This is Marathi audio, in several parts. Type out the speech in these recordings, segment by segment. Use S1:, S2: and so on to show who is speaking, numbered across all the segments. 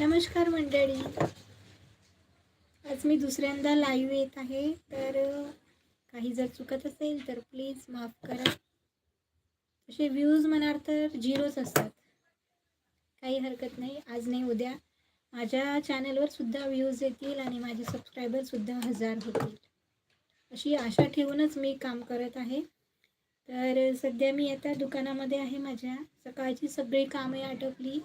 S1: नमस्कार मंडळी. आज मी दुसऱ्यांदा लाईव्ह येत आहे. तर काही जर चुकत असेल तर प्लीज माफ करा. तसे व्ह्यूज म्हणाल तर झिरोच असतात. काही हरकत नाही. आज नाही उद्या. माझ्या चॅनलवर सुद्धा व्ह्यूज येतील आणि माझे सबस्क्रायबरसुद्धा हजार होतील. अशी आशा ठेवूनच मी काम करत आहे. तर सध्या मी आता दुकानामध्ये आहे माझ्या. सकाळची सगळी कामे आटोपली.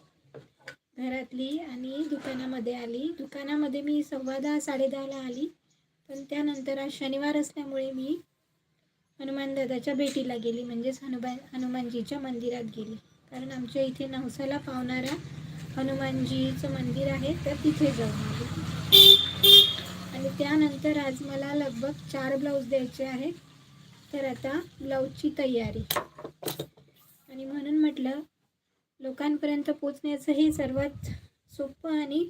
S1: घरातली आणि दुकानामध्ये आली. दुकानामध्ये मी सव्वा दहा साडेदहाला आली. पण त्यानंतर आज शनिवार असल्यामुळे मी हनुमान दादाच्या भेटीला गेली. म्हणजेच हनुमान हनुमानजीच्या मंदिरात गेली. कारण आमच्या इथे नवसाला पावणारा हनुमानजीचं मंदिर आहे तर तिथे जाऊन आली. आणि त्यानंतर आज मला लगभग चार ब्लाऊज द्यायचे आहेत. तर आता ब्लाऊजची तयारी. आणि म्हणून म्हटलं लोकांपर्यंत पोचण्याचं हे सर्वात सोपं आणि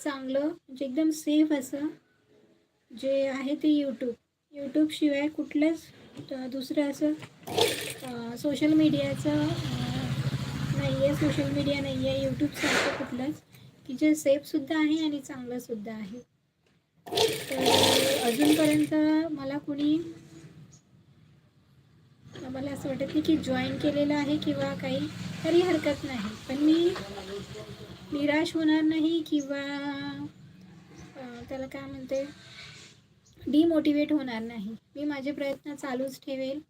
S1: चांगलं म्हणजे एकदम सेफ असं जे आहे ते यूट्यूब यूट्यूबशिवाय कुठलंच दुसरं असं सोशल मीडियाचं नाही आहे सोशल मीडिया नाही आहे यूट्यूबसारखं कुठलंच. की जे सेफसुद्धा आहे आणि चांगलंसुद्धा आहे. तर अजूनपर्यंत मला कुणी मला असं वाटत नाही की जॉईन केलेलं आहे किंवा काही तरी हरकत नाही. पण मी निराश होणार नाही किंवा त्याला काय म्हणते डिमोटिवेट होणार नाही. मी माझे प्रयत्न चालूच ठेवेल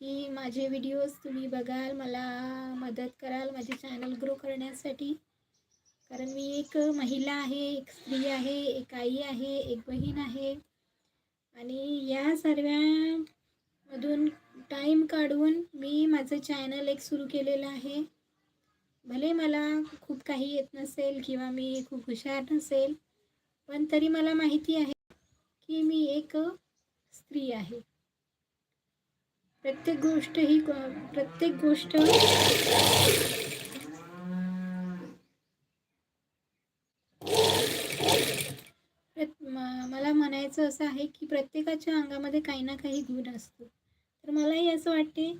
S1: की माझे व्हिडिओज तुम्ही बघाल मला मदत कराल माझे चॅनल ग्रो करण्यासाठी. कारण मी एक महिला आहे एक स्त्री आहे एक आई आहे एक बहीण आहे. आणि या मधून टाईम काढून मी माझं चॅनल एक सुरू केलेलं आहे. भले मला खूप काही येत नसेल किंवा मी खूप हुशार नसेल पण तरी मला माहिती आहे की मी एक स्त्री आहे. प्रत्येक गोष्ट ही प्रत्येक गोष्ट मला म्हणायचं असं आहे की प्रत्येकाच्या अंगामध्ये काही ना काही गुण असतो. तर मलाही असं वाटते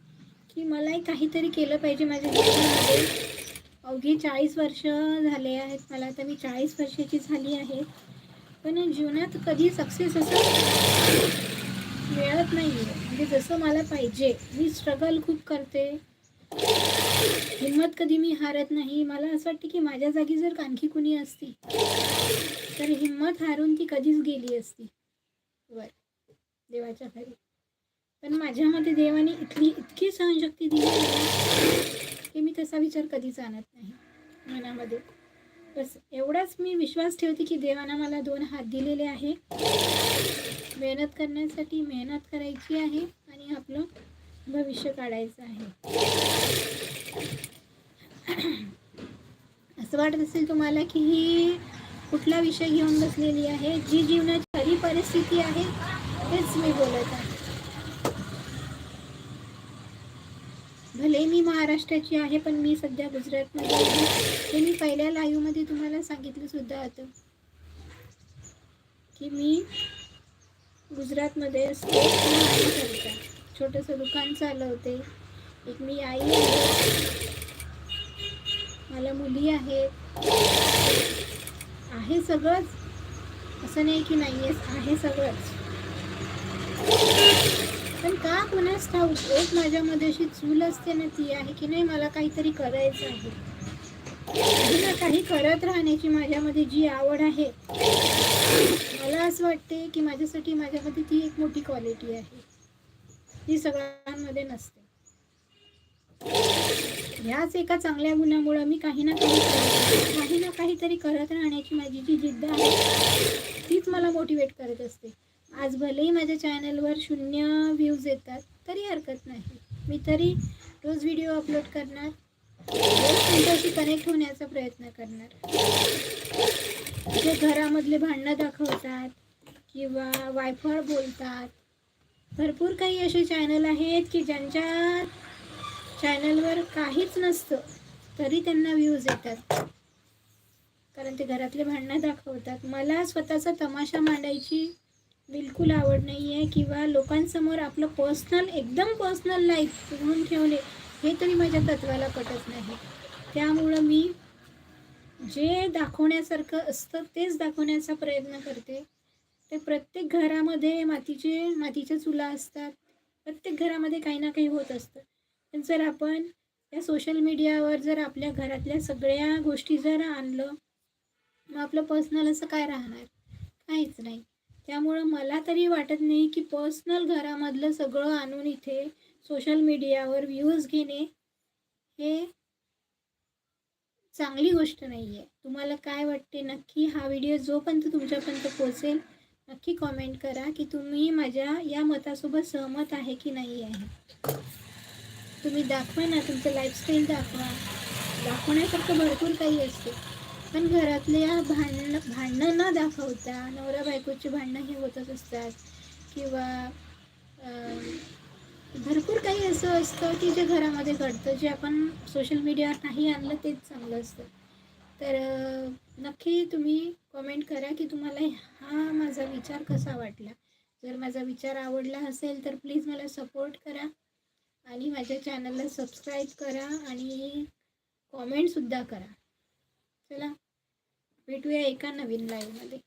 S1: की मलाही काहीतरी केलं पाहिजे माझ्या जीवनामध्ये. अवघी चाळीस वर्ष झाले आहेत मला आता मी चाळीस वर्षाची झाली आहे. पण जीवनात कधी सक्सेस असं मिळत नाही आहे म्हणजे जसं मला पाहिजे मी स्ट्रगल खूप करते. हिंमत कधी मी हारत नाही. मला असं वाटते की माझ्या जागी जर आणखी कुणी असती तर हिंमत हारून ती कधीच गेली असती. वर देवाच्या घरी. पण माझ्यामध्ये देवाने इथली इतकी सहनशक्ती दिली की मी तसा विचार कधीच आणत नाही मनामध्ये. बस एवढाच मी विश्वास ठेवते की देवानं मला दोन हात दिलेले आहे. मेहनत करण्यासाठी मेहनत करायची आहे आणि आपलं भविष्य काढायचं आहे. असं वाटत असेल तुम्हाला की ही कुठला विषय घेऊन बसलेली आहे? जी जीवनाची खरी परिस्थिती आहे तेच मी बोलत आहे. भले मी महाराष्ट्राची आहे पण मी सध्या गुजरातमध्ये आहे. हे मी पहिल्या लाईव्हमध्ये तुम्हाला सांगितलं सुद्धा होतं. की मी गुजरातमध्ये असते. छोटंसं दुकान चालवते. एक मी आई आहे. मला मुली आहेत. आहे सगळंच. असं नाही की नाही आहे सगळंच. का कुणाच ठाऊक? एक माझ्यामध्ये अशी चूल असते ना ती आहे की नाही मला काहीतरी करायचं आहे. काही ना काही करत राहण्याची माझ्यामध्ये जी आवड आहे मला असं वाटते की माझ्यासाठी माझ्यामध्ये ती एक मोठी क्वालिटी आहे. ती सगळ्यांमध्ये नसते. ह्याच एका चांगल्या गुणामुळं मी काही ना काही काही ना काहीतरी करत राहण्याची माझी जी जिद्द आहे तीच मला मोटिवेट करत असते. आज भलेही माझ्या चॅनलवर शून्य व्ह्यूज येतात तरी हरकत नाही. मी तरी रोज व्हिडिओ अपलोड करणार रोज तुमच्याशी कनेक्ट होण्याचा प्रयत्न करणार. जे घरामधले भांडणं दाखवतात किंवा वायफळ बोलतात भरपूर काही असे चॅनल आहेत की ज्यांच्या चॅनलवर काहीच नसतं तरी त्यांना व्ह्यूज येतात. कारण ते घरातले भांडणं दाखवतात. मला स्वतःचा तमाशा मांडायची बिलकुल आवड नाही आहे किंवा लोकांसमोर आपलं पर्सनल एकदम पर्सनल लाईफ म्हणून ठेवणे हे तरी माझ्या तत्वाला पटत नाही. त्यामुळं मी जे दाखवण्यासारखं असतं तेच दाखवण्याचा प्रयत्न करते. ते प्रत्येक घरामध्ये मातीचे मातीच्या चुला असतात. प्रत्येक घरामध्ये काही ना काही होत असतं. पण जर आपण या सोशल मीडियावर जर आपल्या घरातल्या सगळ्या गोष्टी जर आणलं मग आपलं पर्सनल असं काय राहणार? काहीच नाही. त्यामुळं मला तरी वाटत नाही की पर्सनल घरामधलं सगळं आणून इथे सोशल मीडियावर व्ह्यूज घेणे हे चांगली गोष्ट नाही आहे तुम्हाला काय वाटते? नक्की हा व्हिडिओ जोपर्यंत तुमच्यापर्यंत पोचेल नक्की कॉमेंट करा की तुम्ही माझ्या या मतासोबत सहमत आहे की नाही आहे. तुम्ही दाखवा ना तुमचं लाईफस्टाईल दाखवा. दाखवण्यासारखं भरपूर काही असते. पण घरातल्या भांडणं भांडणं न दाखवता नवरा बायकोची भांडणं हे होतच असतात. किंवा भरपूर काही असं असतं की जे घरामध्ये घडतं जे आपण सोशल मीडियावर नाही आणलं तेच चांगलं असतं. तर नक्की तुम्ही कमेंट करा की तुम्हाला हा माझा विचार कसा वाटला. जर माझा विचार आवडला असेल तर प्लीज मला सपोर्ट करा आणि माझ्या चॅनलला सबस्क्राईब करा आणि कॉमेंटसुद्धा करा. चला. भेटूया एका नवीन लाईव्हमध्ये